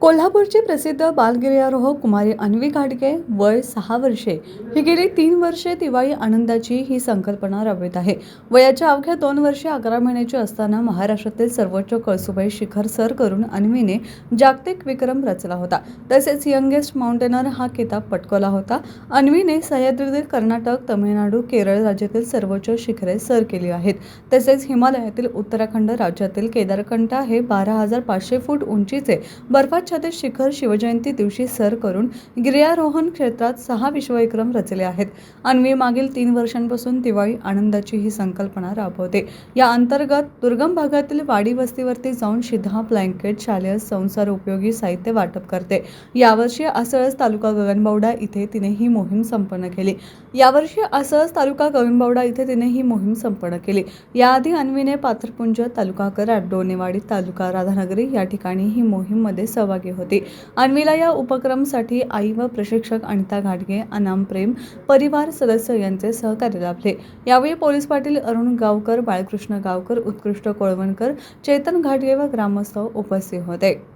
कोल्हापूरची प्रसिद्ध बालगिर्यारोहक कुमारी अन्वी घाटगे वय सहा वर्षे. ही गेली तीन वर्षे दिवाळी आनंदाची ही संकल्पना राबवित आहे. वयाच्या अवघ्या दोन वर्षे अकरा महिन्याची असताना महाराष्ट्रातील सर्वोच्च कळसुबाई शिखर सर करून अन्वीने जागतिक विक्रम रचला होता. तसेच यंगेस्ट माउंटेनर हा किताब पटकवला होता. अन्वीने सह्याद्रीतील कर्नाटक तमिळनाडू केरळ राज्यातील सर्वोच्च शिखरे सर केली आहेत. तसेच हिमालयातील उत्तराखंड राज्यातील केदारकंठा हे बारा हजार पाचशे फूट उंचीचे बर्फाच्छादित शिखर शिवजयंती दिवशी सर करून गिर्यारोहण क्षेत्रात सहा विश्वविक्रम रचले आहेत. अन्वी मागील तीन वर्षांपासून दिवाळी आनंदाची ही संकल्पना राबवते. या अंतर्गत दुर्गम भागातील वाडी वस्तीवरती जाऊन शिधा ब्लँकेट शालेय संसार उपयोगी साहित्य वाटप करते. यावर्षी आसळस तालुका गगनबावडा इथे तिने ही मोहीम संपन्न केली. यावर्षी आसळस तालुका गगनबावडा इथे तिने ही मोहीम संपन्न केली. याआधी अन्वीने पाथरपुंज तालुका कराड डोनेवाडी तालुका राधानगरी या ठिकाणी ही मोहीममध्ये सहभागी होती. अन्वीला या उपक्रमसाठी आई व प्रशिक्षक अनिता घाटगे अनाम प्रेम परिवार सदस्य यांचे सहकार्य लाभले. यावेळी पोलीस पाटील अरुण गावकर बाळकृष्ण गावकर उत्कृष्ट कोळवणकर चेतन घाटगे व ग्रामस्थ उपस्थित होते.